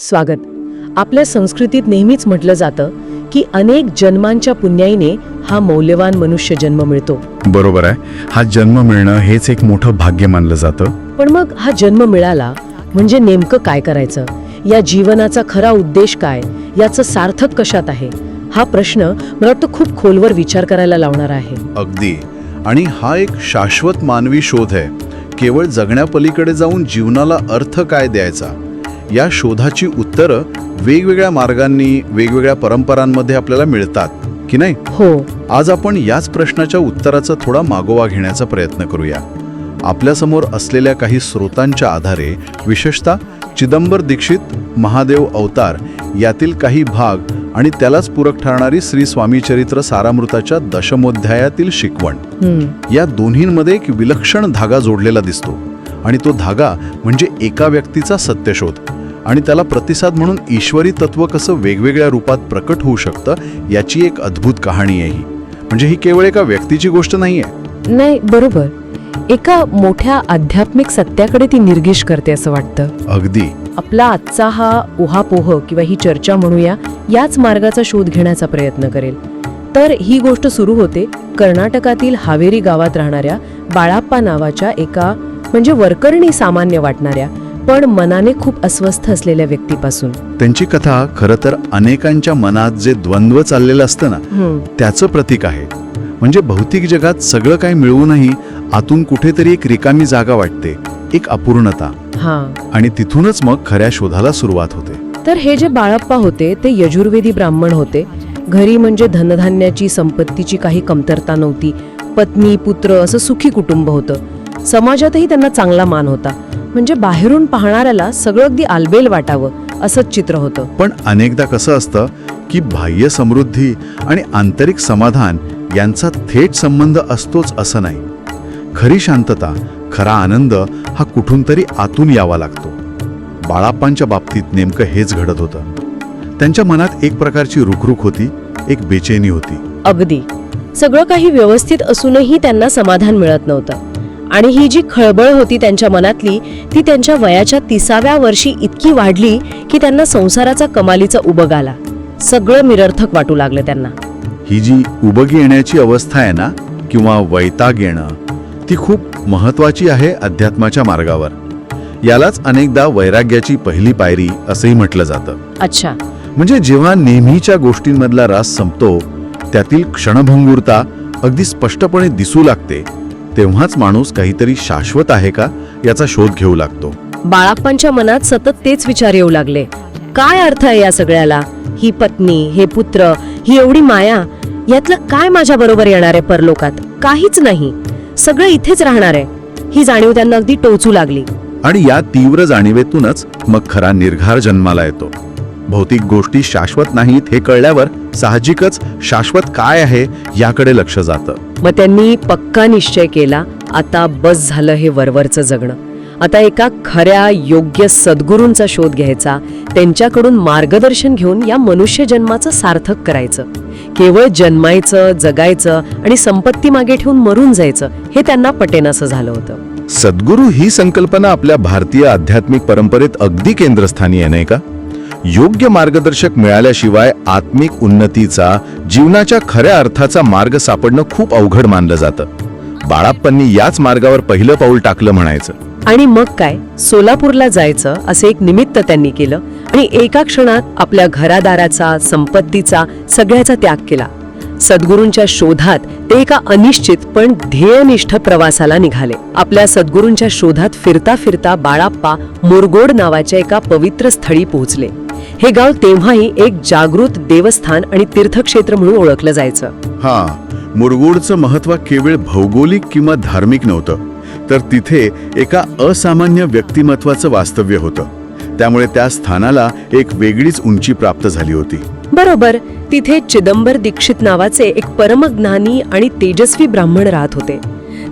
स्वागत. आपल्या संस्कृतीत नेहमीच म्हटलं जातं की अनेक जन्मांच्या पुण्याईने हा मौल्यवान मनुष्य जन्म मिळतो. बरोबर आहे. हा जन्म मिळणं हेच एक मोठं भाग्य मानलं जातं. पण मग हा जन्म मिळाला म्हणजे नेमकं काय करायचं? या जीवनाचा खरा उद्देश काय? याचं सार्थक कशात आहे? हा प्रश्न मला वाटतं खूप खोलवर विचार करायला लावणारा आहे. अगदी. आणि हा एक शाश्वत मानवी शोध आहे. केवळ जगण्यापलीकडे जाऊन जीवनाला अर्थ काय द्यायचा? या शोधाची उत्तरं वेगवेगळ्या मार्गांनी वेगवेगळ्या परंपरांमध्ये आपल्याला मिळतात की नाही? हो. आज आपण याच प्रश्नाच्या उत्तराचा थोडा मागोवा घेण्याचा प्रयत्न करूया. आपल्यासमोर असलेल्या काही स्रोतांच्या आधारे विशेषतः चिदंबर दीक्षित महादेव अवतार यातील काही भाग आणि त्यालाच पूरक ठरणारी श्री स्वामी चरित्र सारामृताच्या दशमोध्यायातील शिकवण. या दोन्हींमध्ये एक विलक्षण धागा जोडलेला दिसतो आणि तो धागा म्हणजे एका व्यक्तीचा सत्यशोध. आणि त्याला प्रतिसाद म्हणून ईश्वरी तत्व कसं वेगवेगळ्या रूपात प्रकट होऊ शकतं याची एक अद्भुत कहाणी आहे ही. म्हणजे ही केवळ एका व्यक्तीची गोष्ट नाही आहे नाही बरोबर. एका मोठ्या आध्यात्मिक सत्याकडे ती निर्गिश करते असं वाटतं. अगदी. आपला आजचा हा उहापोह किंवा ही चर्चा म्हणूया याच मार्गाचा शोध घेण्याचा प्रयत्न करेल. तर ही गोष्ट सुरू होते कर्नाटकातील हावेरी गावात राहणाऱ्या बाळाप्पा नावाच्या एका म्हणजे वरकरणी सामान्य वाटणाऱ्या पण मनाने खूप अस्वस्थ असलेल्या व्यक्तीपासून. त्यांची कथा खरं तर अनेकांच्या मनात जे द्वंद्व चाललेलं असतं ना त्याचं प्रतीक आहे. म्हणजे भौतिक जगात सगळं काही मिळवूनही आतून कुठेतरी एक रिकामी जागा वाटते एक अपूर्णता. हा. आणि तिथूनच मग खऱ्या शोधाला सुरुवात होते. तर हे जे बाळप्पा होते ते यजुर्वेदी ब्राह्मण होते. घरी म्हणजे धनधान्याची संपत्तीची काही कमतरता नव्हती. पत्नी पुत्र असं सुखी कुटुंब होतं. समाजातही त्यांना चांगला मान होता. म्हणजे बाहेरून पाहणाऱ्याला सगळं अगदी आलबेल वाटावं असंच चित्र होतं. पण अनेकदा कसं असतं की बाह्य समृद्धी आणि आंतरिक समाधान यांचा थेट संबंध असतोच असं नाही. खरी शांतता खरा आनंद हा कुठून तरी आतून यावा लागतो. बाळाप्पांच्या बाबतीत नेमकं हेच घडत होतं. त्यांच्या मनात एक प्रकारची रुखरुख होती एक बेचैनी होती. अगदी. सगळं काही व्यवस्थित असूनही त्यांना समाधान मिळत नव्हतं. आणि ही जी खळबळ होती त्यांच्या मनातली ती त्यांच्या वयाच्या तिसाव्या वर्षी इतकी वाढली की त्यांना संसाराचा कमालीचा उबग आला. सगळं निरर्थक वाटू लागलं त्यांना. ही जी उबगी येण्याची अवस्था आहे ना किंवा वैताग येणं ती खूप महत्वाची आहे अध्यात्माच्या मार्गावर. यालाच अनेकदा वैराग्याची पहिली पायरी असंही म्हटलं जातं. अच्छा. म्हणजे जेव्हा नेहमीच्या गोष्टींमधला रास संपतो त्यातील क्षणभंगुरता अगदी स्पष्टपणे दिसू लागते तेव्हाच माणूस काहीतरी शाश्वत आहे का याचा शोध घेऊ लागतो. बाळाप्पांच्या मनात सतत तेच विचार येऊ लागले. काय अर्थ आहे या सगळ्याला? ही पत्नी हे पुत्र ही एवढी माया? यातलं काय माझ्या बरोबर येणार आहे परलोकात? काहीच नाही. सगळं इथेच राहणार आहे. ही जाणीव त्यांना अगदी टोचू लागली. आणि या तीव्र जाणीवेतूनच मग खरा निर्धार जन्माला येतो. भौतिक गोष्टी शाश्वत नाहीत हे कळल्यावर साहजिकच शाश्वत काय आहे याकडे लक्ष जातं. मग त्यांनी पक्का निश्चय केला आता बस झालं हे वरवरचं जगणं. आता एका खऱ्या योग्य सद्गुरूंचा शोध घ्यायचा त्यांच्याकडून मार्गदर्शन घेऊन या मनुष्य जन्माचं सार्थक करायचं. केवळ जन्मायचं जगायचं आणि संपत्ती मागे ठेवून मरून जायचं हे त्यांना पटेनासं झालं होतं. सद्गुरू ही संकल्पना आपल्या भारतीय आध्यात्मिक परंपरेत अगदी केंद्रस्थानी आहे नाही का? योग्य मार्गदर्शक मिळाल्याशिवाय आत्मिक उन्नतीचा जीवनाच्या खऱ्या अर्थाचा मार्ग सापडणं खूप अवघड मानलं जातं. बाळाप्पांनी याच मार्गावर पहिलं पाऊल टाकलं म्हणायचं. आणि मग काय? सोलापूरला जायचं असे एक निमित्त त्यांनी केलं आणि एका क्षणात आपल्या घरादाराचा संपत्तीचा सगळ्याचा त्याग केला. सद्गुरूंच्या शोधात ते एका अनिश्चित पण ध्येयनिष्ठ प्रवासाला निघाले. आपल्या सद्गुरूंच्या शोधात फिरता फिरता बाळाप्पा मुरगोड नावाच्या एका पवित्र स्थळी पोहोचले. हे गाव तेव्हाही एक जागृत देवस्थान आणि तीर्थक्षेत्र म्हणून ओळखलं जायचं. हा मुरगुडचं महत्त्व केवळ भौगोलिक किंवा धार्मिक नव्हतं तर तिथे एका असामान्य व्यक्तिमत्वाचं वास्तव्य होतं. त्यामुळे त्या स्थानाला एक वेगळीच उंची प्राप्त झाली होती. बरोबर तिथे चिदंबर दीक्षित नावाचे एक परमज्ञानी आणि तेजस्वी ब्राह्मण राहत होते.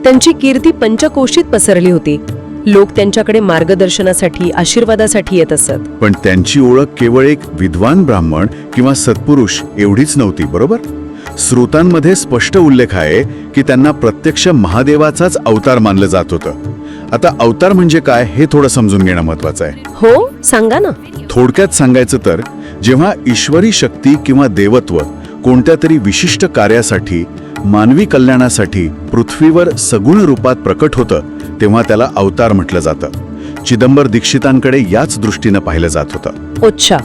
त्यांची कीर्ती पंचकोशीत पसरली होती. लोक त्यांच्याकडे मार्गदर्शनासाठी आशीर्वादासाठी येत असत. पण त्यांची ओळख केवळ एक विद्वान ब्राह्मण किंवा सत्पुरुष एवढीच नव्हती बरोबर? स्रोतांमध्ये स्पष्ट उल्लेख आहे की त्यांना प्रत्यक्ष महादेवाचाच अवतार मानलं जात होतं. आता अवतार म्हणजे काय हे थोडं समजून घेणं महत्वाचं आहे. हो सांगा ना. थोडक्यात सांगायचं तर जेव्हा ईश्वरी शक्ती किंवा देवत्व कोणत्या तरी विशिष्ट कार्यासाठी मानवी कल्याणासाठी पृथ्वीवर सगुण रूपात प्रकट होतं तेव्हा त्याला अवतार म्हटलं जातं. चिदंबर दीक्षितांकडे याच दृष्टीनं पाहिलं जात होतं. अच्छा.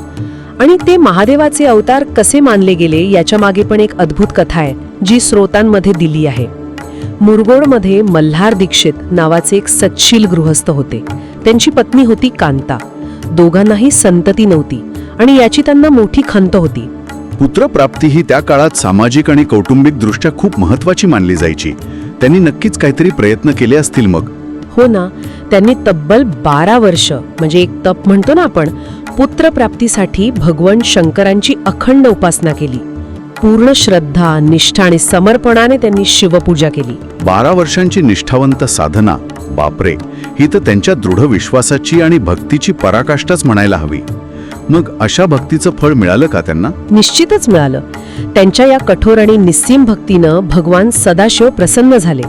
आणि ते महादेवाचे अवतार कसे मानले गेले याच्या मागे पण एक अद्भुत कथा आहे जी स्रोतांमध्ये दिली आहे. मुरगोडमध्ये मल्हार दीक्षित नावाचे एक सच्शील गृहस्थ होते. त्यांची पत्नी होती कांता. दोघांनाही संतती नव्हती आणि याची त्यांना मोठी खंत होती. पुत्रप्राप्ती ही त्या काळात सामाजिक आणि कौटुंबिक दृष्ट्या खूप महत्वाची मानली जायची. त्यांनी नक्कीच काहीतरी प्रयत्न केले असतील मग. हो ना त्यांनी तब्बल बारा वर्ष म्हणजे एक तप म्हणतो ना आपण पुत्रप्राप्तीसाठी भगवान शंकरांची अखंड उपासना केली. पूर्ण श्रद्धा निष्ठा आणि समर्पणाने त्यांनी शिवपूजा केली. बारा वर्षांची निष्ठावंत साधना बापरे ही तर त्यांच्या दृढ विश्वासाची आणि भक्तीची पराकाष्ठाच म्हणायला हवी. मग अशा भक्तीचं फळ मिळालं का त्यांना? निश्चितच मिळालं. त्यांच्या या कठोर आणि निस्सीम भक्तीनं भगवान सदाशिव प्रसन्न झाले.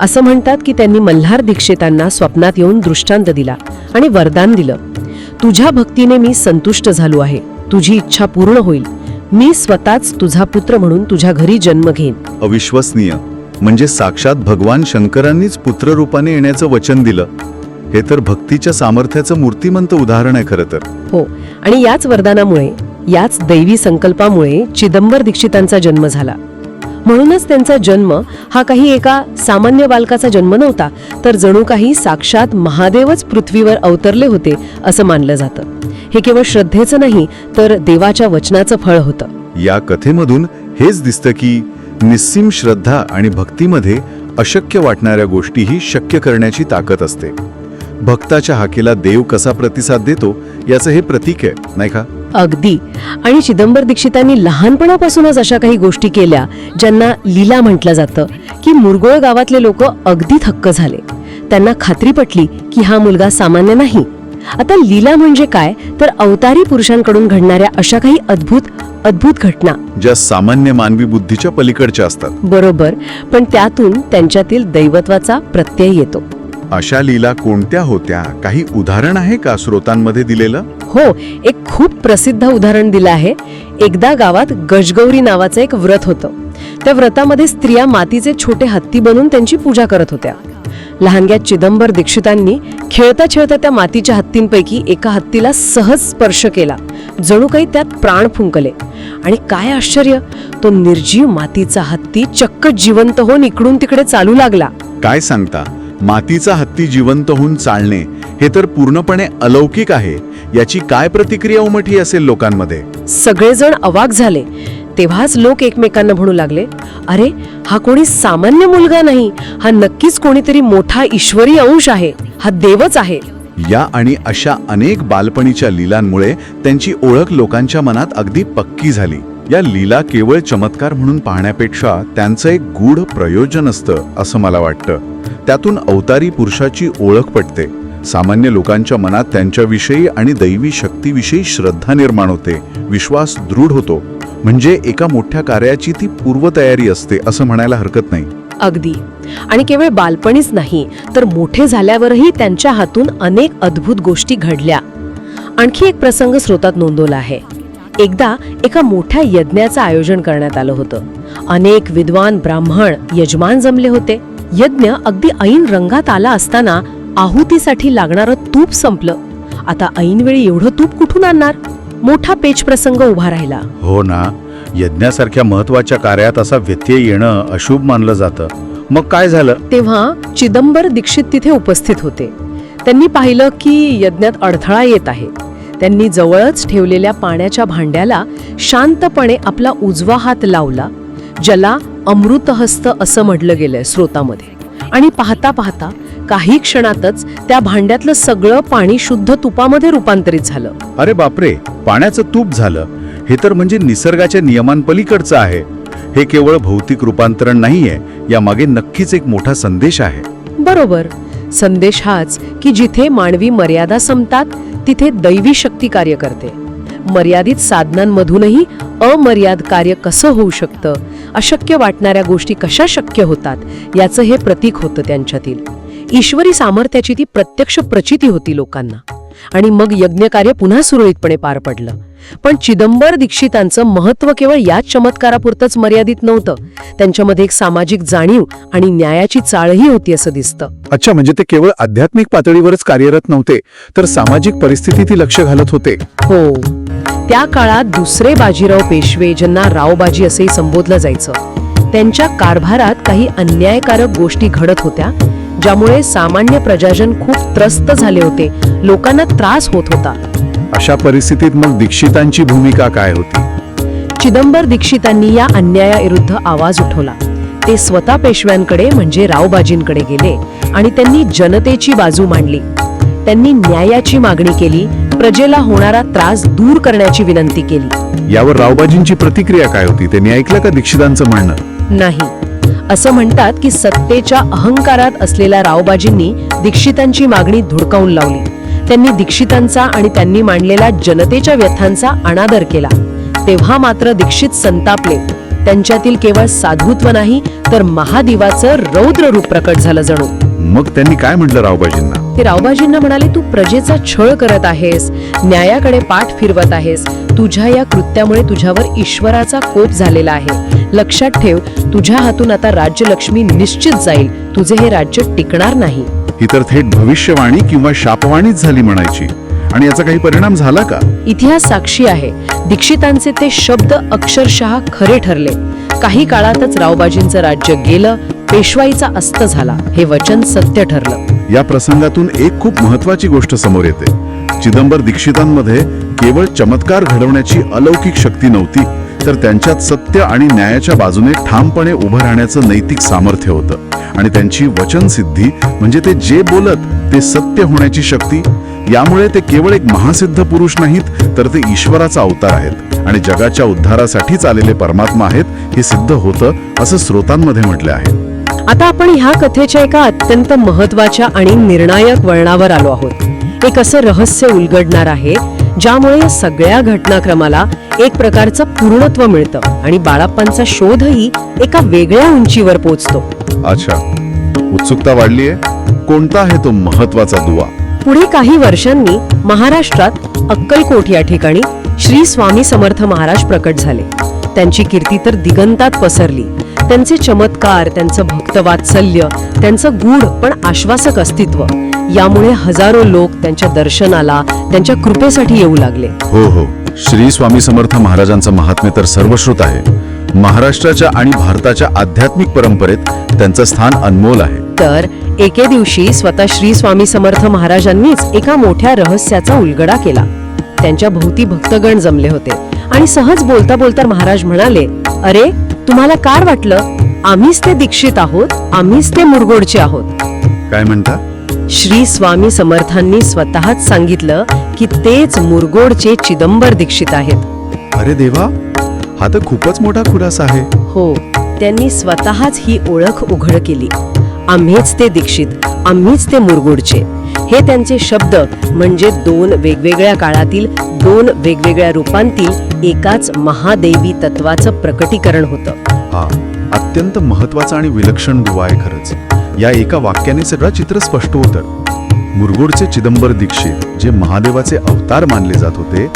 असं म्हणतात की त्यांनी मल्हार दीक्षितांना स्वप्नात येऊन दृष्टांत दिला आणि वरदान दिलं. तुझ्या भक्तीने मी संतुष्ट झालो आहे. तुझी इच्छा पूर्ण होईल. मी स्वतःच तुझा पुत्र म्हणून तुझ्या घरी जन्म घेईन. अविश्वसनीय. म्हणजे साक्षात भगवान शंकरांनीच पुत्ररूपाने येण्याचं वचन दिलं. हे तर भक्तीच्या सामर्थ्याचं मूर्तिमंत उदाहरण आहे खरं तर. हो. आणि याच वरदानामुळे याच दैवी संकल्पामुळे चिदंबर दीक्षितांचा जन्म झाला. म्हणूनच त्यांचा जन्म हा काही एका सामान्य बालकाचा जन्म नव्हता तर जणू काही साक्षात महादेवच पृथ्वीवर अवतरले होते असं मानलं जातं. हे केवळ श्रद्धेचं नाही तर देवाच्या वचनाचं फळ होतं. या कथेमधून हेच दिसतं की निस्सीम श्रद्धा आणि भक्तीमध्ये अशक्य वाटणाऱ्या गोष्टीही शक्य करण्याची ताकद असते. भक्ताच्या हाकेला देव कसा प्रतिसाद देतो याचं हे प्रतीक आहे नाही का? अगदी. आणि चिदंबर दीक्षितांनी लहानपणापासूनच अशा काही गोष्टी केल्या ज्यांना लीला म्हटलं जातं की मुरगोळ गावातले लोक अगदी थक्क झाले. त्यांना खात्री पटली की हा मुलगा सामान्य नाही. आता लीला म्हणजे काय? तर अवतारी पुरुषांकडून घडणाऱ्या अशा काही अद्भुत अद्भुत घटना. ज्या सामान्य मानवी बुद्धीच्या पलीकडच्या असतात. बरोबर. पण त्यातून त्यांच्यातील दैवत्वाचा प्रत्यय येतो. अशा लीला कोणत्या होत्या? काही उदाहरण आहे का स्रोतांमध्ये दिलेलं? हो एक खूप प्रसिद्ध उदाहरण दिलं आहे. एकदा गावात गजगौरी नावाचं एक व्रत होतं. त्या व्रतामध्ये स्त्रिया मातीचे छोटे हत्ती बनवून त्यांची पूजा करत होत्या. लहानग्या चिदंबर दीक्षितांनी खेळता खेळता त्या मातीच्या हत्तींपैकी एका हत्तीला सहज स्पर्श केला. जणू काही त्यात प्राण फुंकले. आणि काय आश्चर्य तो निर्जीव मातीचा हत्ती चक्क जिवंत होऊन इकडून तिकडे चालू लागला. काय सांगता? मातीचा हत्ती जिवंत होऊन चालणे हे तर पूर्णपणे अलौकिक आहे याची काय प्रतिक्रिया उमठी असेल लोकांमध्ये? सगळेजण अवाक झाले. तेव्हाच लोक एकमेकांना म्हणू लागले अरे हा कोणी सामान्य मुलगा नाही. हा नक्कीच कोणीतरी मोठा ईश्वरी अंश आहे. हा देवच आहे. या आणि अशा अनेक बालपणीच्या लीलांमुळे त्यांची ओळख लोकांच्या मनात अगदी पक्की झाली. या लीला केवळ चमत्कार म्हणून पाहण्यापेक्षा त्यांचं एक गूढ प्रयोजन असतं असं मला वाटतं. त्यातून अवतारी पुरुषाची ओळख पटते. सामान्य लोकांच्या मनात त्यांच्याविषयी आणि दैवी शक्तीविषयी श्रद्धा निर्माण होते विश्वास दृढ होतो. म्हणजे एका मोठ्या कार्याची ती पूर्वतयारी असते असं म्हणायला हरकत नाही. अगदी. आणि केवळ बालपणीच नाही तर मोठे झाल्यावरही त्यांच्या हातून अनेक अद्भुत गोष्टी घडल्या. आणखी एक प्रसंग स्रोतात नोंदवला आहे. एकदा एका मोठ्या यज्ञाचं आयोजन करण्यात आलं होतं. अनेक विद्वान ब्राह्मण यजमान जमले होते. यज्ञ अगदी ऐन रंगात आला असताना आहुतीसाठी लागणारं तूप संपलं. आता ऐनवेळी एवढं तूप कुठून आणणार? मोठा पेच प्रसंग उभा राहिला. हो ना यज्ञासारख्या महत्त्वाच्या कार्यात असा व्यत्यय येणं अशुभ मानलं जातं. मग काय झालं? तेव्हा चिदंबर दीक्षित तिथे उपस्थित होते. त्यांनी पाहिलं की यज्ञात अडथळा येत आहे. त्यांनी जवळच ठेवलेल्या पाण्याच्या भांड्याला शांतपणे आपला उजवा हात लावला. ज्याला अमृतहस्त असं म्हटलं गेलंय स्रोतामध्ये. आणि पाहता पाहता काही क्षणातच त्या भांड्यातलं सगळं पाणी शुद्ध तुपामध्ये रूपांतरित झालं. अरे बापरे पाण्याचं तूप झालं. हे तर म्हणजे निसर्गाच्या नियमांपलीकडचं आहे. हे केवळ भौतिक रूपांतरण नाहीये यामागे नक्कीच एक मोठा संदेश आहे. बरोबर. संदेश हाच की जिथे मानवी मर्यादा संपतात तिथे दैवी शक्ती कार्य करते. मर्यादित साधनांमधूनही अमर्याद कार्य कसं होऊ शकतं अशक्य वाटणाऱ्या गोष्टी कशा शक्य होतात याचं हे प्रतीक होतं त्यांच्यातील. ईश्वरी सामर्थ्याची ती प्रत्यक्ष प्रचिती होती लोकांना. आणि मग यज्ञकार्य पुन्हा सुरळीतपणे पार पडलं. पण चिदंबर दीक्षितांचं महत्त्व केवळ याच चमत्कारापुरतंच मर्यादित नव्हतं. त्यांच्यामध्ये एक सामाजिक जाणीव आणि न्यायाची चाळही होती असं दिसतं. अच्छा म्हणजे ते केवळ आध्यात्मिक पातळीवरच कार्यरत नव्हते तर सामाजिक परिस्थितीतही लक्ष घालत होते. हो. त्या काळात दुसरे बाजीराव पेशवे ज्यांना रावबाजी असेही संबोधलं जायचं त्यांच्या कारभारात काही अन्यायकारक गोष्टी घडत होत्या ज्यामुळे सामान्य प्रजाजन खूप त्रस्त झाले होते लोकांना त्रास होत होता. अशा परिस्थितीत मग दीक्षितांची भूमिका काय होती? चिदंबर दीक्षितांनी या अन्यायाविरुद्ध आवाज उठवला. ते स्वतः पेशव्यांकडे म्हणजे रावबाजींकडे गेले आणि त्यांनी जनतेची बाजू मांडली. त्यांनी न्यायाची मागणी केली प्रजेला होणारा त्रास दूर करण्याची विनंती केली. यावर रावबाजींची प्रतिक्रिया काय होती? त्यांनी ऐकलं का दीक्षितांचं म्हणणं? नाही. असं म्हणतात की सत्तेच्या अहंकारात असलेल्या रावबाजींनी दीक्षितांची मागणी धुडकावून लावली. त्यांनी दीक्षितांचा आणि त्यांनी मांडलेल्या जनतेच्या व्यथांचा अनादर केला. तेव्हा मात्र दीक्षित संतापले. त्यांच्यातील केवळ साधुत्व नाही तर महादेवाचं रौद्र रूप प्रकट झालं जणू. मग त्यांनी काय म्हटलं रावबाजींना? ते रावबाजींना म्हणाले तू प्रजेचा छळ करत आहेस न्यायाकडे पाठ फिरवत आहेस. तुझ्या या कृत्यामुळे तुझ्यावर ईश्वराचा कोप झालेला आहे. लक्षात ठेव तुझ्या हातून आता राज्यलक्ष्मी निश्चित जाईल. तुझे हे राज्य टिकणार नाही. ही तर थेट भविष्यवाणी किंवा शापवाणीच झाली म्हणायची. आणि याचा काही परिणाम झाला का? इतिहास साक्षी आहे. दीक्षितांचे ते शब्द अक्षरशः खरे ठरले. काही काळातच रावबाजींचं राज्य गेलं पेशवाईचा अस्त झाला. हे वचन सत्य ठरलं. या प्रसंगातून एक खूप महत्वाची गोष्ट समोर येते. चिदंबर दीक्षितांमध्ये केवळ चमत्कार घडवण्याची अलौकिक शक्ती नव्हती तर त्यांच्यात सत्य आणि न्यायाच्या बाजूने ठामपणे उभं राहण्याचं नैतिक सामर्थ्य होतं. आणि त्यांची वचनसिद्धी म्हणजे ते जे बोलत ते सत्य होण्याची शक्ती. यामुळे ते केवळ एक महासिद्ध पुरुष नाहीत तर ते ईश्वराचा अवतार आहेत. आणि जगाच्या उद्धारासाठीच आलेले परमात्मा आहेत हे सिद्ध होतं असं स्रोतांमध्ये म्हटले आहे. आता आपण ह्या कथेच्या एका अत्यंत महत्त्वाच्या आणि निर्णायक वळणावर आलो आहोत. एक असं रहस्य उलगडणार आहे ज्यामुळे या सगळ्या घटनाक्रमाला एक प्रकारचं पूर्णत्व मिळतं आणि बाळाप्पांचा शोधही एका वेगळ्या उंचीवर पोचतो. अच्छा. उत्सुकता वाढलीये? कोणता आहे तो महत्त्वाचा दुवा? पुढे काही वर्षांनी महाराष्ट्रात अक्कलकोट या ठिकाणी श्री स्वामी समर्थ महाराज प्रकट झाले. त्यांची कीर्ती तर दिगंतात पसरली. त्यांचे चमत्कार त्यांचं भक्तवात्सल्य त्यांचं गूढ पण आश्वासक अस्तित्व. यामुळे हजारो लोक त्यांच्या दर्शनाला त्यांच्या कृपेसाठी येऊ लागले. हो हो. श्री स्वामी समर्थ महाराजांचं महात्म्य तर सर्वश्रुत आहे. महाराष्ट्राच्या आणि भारताच्या आध्यात्मिक परंपरेत त्यांचं स्थान अनमोल आहे. तर एके दिवशी स्वतः श्री स्वामी समर्थ महाराजांनीच एका मोठ्या रहस्याचा उलगडा केला. त्यांच्या भोवती भक्तगण जमले होते आणि सहज बोलता बोलता महाराज म्हणाले अरे तुम्हाला काय वाटलं? आम्हीच ते दीक्षित आहोत आम्हीच ते मुरगोडचे आहोत. काय म्हणता? श्री स्वामी समर्थांनी स्वतःच सांगितलं की तेच मुरगोडचे चिदंबर दीक्षित आहेत. अरे देवा हा तर खूपच मोठा खुलासा आहे. हो त्यांनी स्वतःच ही ओळख उघड केली. आम्हीच ते दीक्षित आम्हीच ते मुरगुडचे. हे त्यांचे शब्द म्हणजे दोन वेगवेगळ्या काळातील दोन वेगवेगळ्या रूपांतील एकाच महादेवी तत्वाचं प्रकटीकरण होतं. हा अत्यंत महत्त्वाचा आणि विलक्षण दुवा आहे खरंच. या एका वाक्याने सगळं चित्र स्पष्ट होतं. मुरगोडचे चिदंबर दीक्षित जे महादेवाचे अवतार मानले जात होते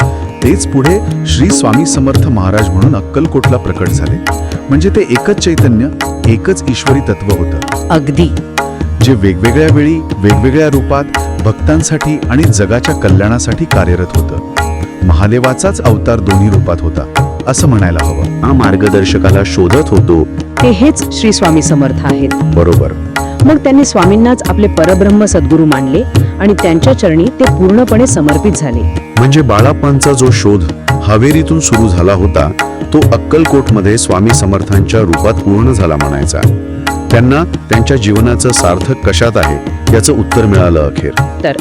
तेच पुढे श्री स्वामी समर्थ महाराज म्हणून अक्कलकोटला प्रकट झाले. म्हणजे ते एकच चैतन्य एकच ईश्वरी तत्व होतं. अगदी. जे वेगवेगळ्या वेळी वेगवेगळ्या रूपात भक्तांसाठी आणि जगाच्या कल्याणासाठी कार्यरत होतं. महादेवाचाच अवतार दोन्ही रूपात होता असं म्हणायला हवं. हा मार्गदर्शकाला शोधत होतो. ते हेच श्री स्वामी समर्थ आहेत. बरोबर. मग त्यांनी स्वामींनाच आपले परब्रह्म सद्गुरू मानले आणि त्यांच्या चरणी ते पूर्णपणे समर्पित झाले. म्हणजे बाळाप्पांचा जो शोध हवेरीतून सुरू झाला होता तो अक्कलकोटमध्ये स्वामी समर्थांच्या रूपात पूर्ण झाला म्हणायचा. त्यांना त्यांच्या जीवनाचं सार्थक कशात आहे याचं उत्तर मिळालं अखेर. तर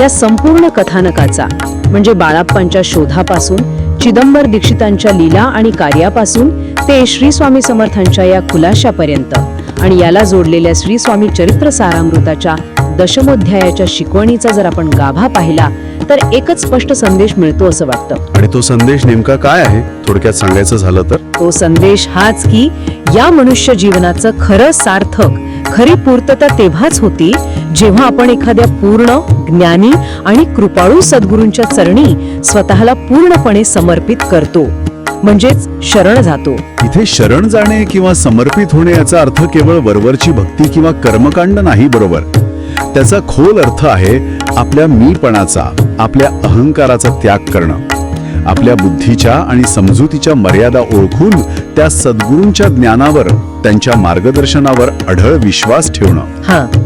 या संपूर्ण कथानकाचा म्हणजे बाळाप्पांच्या शोधापासून चिदंबर दीक्षितांच्या लीला आणि कार्यापासून ते श्री स्वामी समर्थांच्या या खुलाशापर्यंत आणि याला जोडलेल्या श्री स्वामी चरित्र सारामृताच्या दशमोध्यायाच्या शिकवणीचा जर आपण गाभा पाहिला तर एकच स्पष्ट संदेश मिळतो असं वाटतं. आणि तो संदेश नेमका काय आहे? थोडक्यात सांगायचं झालं तर? तो संदेश हाच की या मनुष्य जीवनाचं खरं सार्थक खरी पूर्तता तेव्हाच होती जेव्हा आपण एखाद्या पूर्ण ज्ञानी आणि कृपाळू सद्गुरूंच्या चरणी स्वतःला पूर्णपणे समर्पित करतो. म्हणजेच शरण जातो. इथे शरण जाणे किंवा समर्पित होणे याचा अर्थ केवळ वरवरची भक्ती किंवा कर्मकांड नाही बरोबर? त्याचा खोल अर्थ आहे आपल्या मीपणाचा आपल्या अहंकाराचा त्याग करणं. आपल्या बुद्धीच्या आणि समजुतीच्या मर्यादा ओळखून त्या सद्गुरूंच्या ज्ञानावर त्यांच्या मार्गदर्शनावर अढळ विश्वास ठेवणं.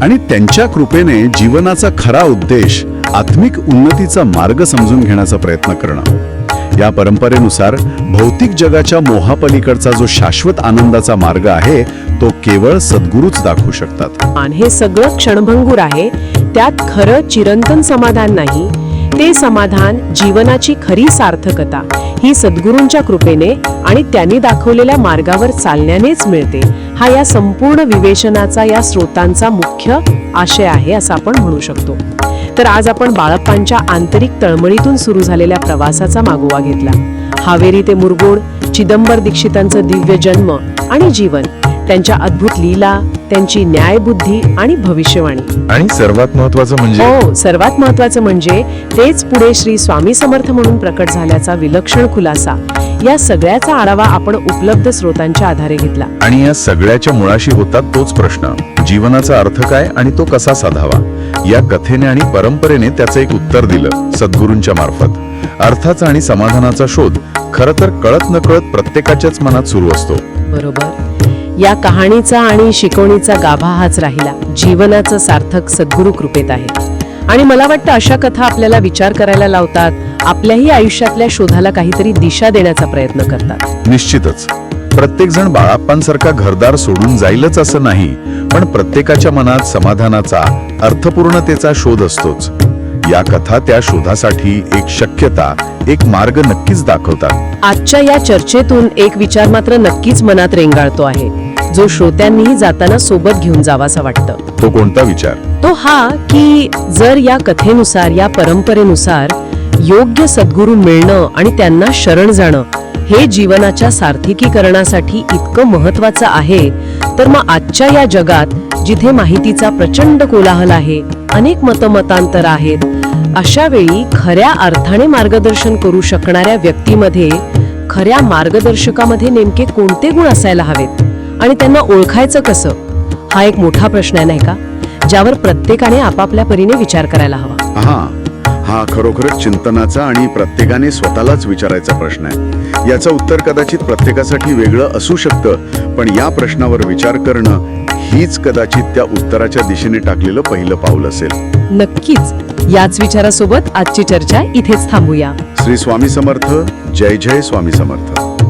आणि त्यांच्या कृपेने जीवनाचा खरा उद्देश आत्मिक उन्नतीचा मार्ग समजून घेण्याचा प्रयत्न करणं. या परंपरेनुसार भौतिक जगाच्या मोहापलीकडचा जो शाश्वत आनंदाचा मार्ग आहे तो केवळ सद्गुरूच दाखवू शकतात. आणि हे सगळं क्षणभंगूर आहे त्यात खरं चिरंतन समाधान नाही ते समाधान जीवनाची खरी सार्थकता ही सद्गुरूंच्या कृपेने आणि त्यांनी दाखवलेल्या मार्गावर चालण्यानेच मिळते हा या संपूर्ण विवेचनाचा या स्रोतांचा मुख्य आशय आहे असं आपण म्हणू शकतो. तर आज आपण बाळप्पांच्या आंतरिक तळमळीतून सुरू झालेल्या प्रवासाचा मागोवा घेतला. हावेरी ते मुरगोड चिदंबर दीक्षितांचं दिव्य जन्म आणि जीवन त्यांच्या अद्भुत लीला त्यांची न्यायबुद्धी आणि भविष्यवाणी. आणि सर्वात महत्वाचं म्हणजे? हो सर्वात महत्वाचं म्हणजे तेच पुढे श्री स्वामी समर्थ म्हणून प्रकट झाल्याचा विलक्षण खुलासा. या सगळ्याचा आढावा आपण उपलब्ध स्रोतांच्या आधारे घेतला. आणि या सगळ्याच्या मुळाशी होता तोच प्रश्न. जीवनाचा अर्थ काय आणि तो कसा साधावा? या कथेने आणि परंपरेने त्याचं एक उत्तर दिलं सद्गुरूंच्या मार्फत. अर्थाचा आणि समाधानाचा शोध खरं तर कळत नकळत प्रत्येकाच्याच मनात सुरू असतो. बरोबर. या कहाणीचा आणि शिकवणीचा गाभा हाच राहिला. जीवनाचं सार्थक सद्गुरू कृपेत आहे. आणि मला वाटतं अशा कथा आपल्याला विचार करायला लावतात आपल्याही आयुष्यातल्या शोधाला काहीतरी दिशा देण्याचा प्रयत्न करतात. निश्चितच. प्रत्येक जण बाळाप्पांसारखा घरदार सोडून जाईलच असं नाही पण प्रत्येकाच्या मनात समाधानाचा अर्थपूर्णतेचा शोध असतोच. या कथा त्या शोधासाठी एक शक्यता एक मार्ग नक्कीच दाखवतात. आजच्या या चर्चेतून एक विचार मात्र नक्कीच मनात रेंगाळतो आहे. जो श्रोत्यांनीही जाताना सोबत घेऊन जावासा वाटतं. तो कोणता विचार? तो हा की जर या कथेनुसार या परंपरेनुसार योग्य सद्गुरू मिळणं आणि त्यांना शरण जाणं हे जीवनाच्या सार्थिकीकरणासाठी इतकं महत्वाचं आहे तर मग आजच्या या जगात जिथे माहितीचा प्रचंड कोलाहल आहे अनेक मतमतांतर आहेत अशा वेळी खऱ्या अर्थाने मार्गदर्शन करू शकणाऱ्या व्यक्तीमध्ये खऱ्या मार्गदर्शकामध्ये नेमके कोणते गुण असायला हवेत? आणि त्यांना ओळखायचं कसं? हा एक मोठा प्रश्न आहे नाही का? ज्यावर प्रत्येकाने आपापल्या परीने विचार करायला हवा. हा हा खरोखरच चिंतनाचा आणि प्रत्येकाने स्वतःलाच विचारायचा प्रश्न आहे. याचं उत्तर कदाचित प्रत्येकासाठी वेगळं असू शकतं पण या प्रश्नावर विचार करणं हीच कदाचित त्या उत्तराच्या दिशेने टाकलेलं पहिलं पाऊल असेल. नक्कीच. याच विचारासोबत आजची चर्चा इथेच थांबूया. श्री स्वामी समर्थ जय जय स्वामी समर्थ.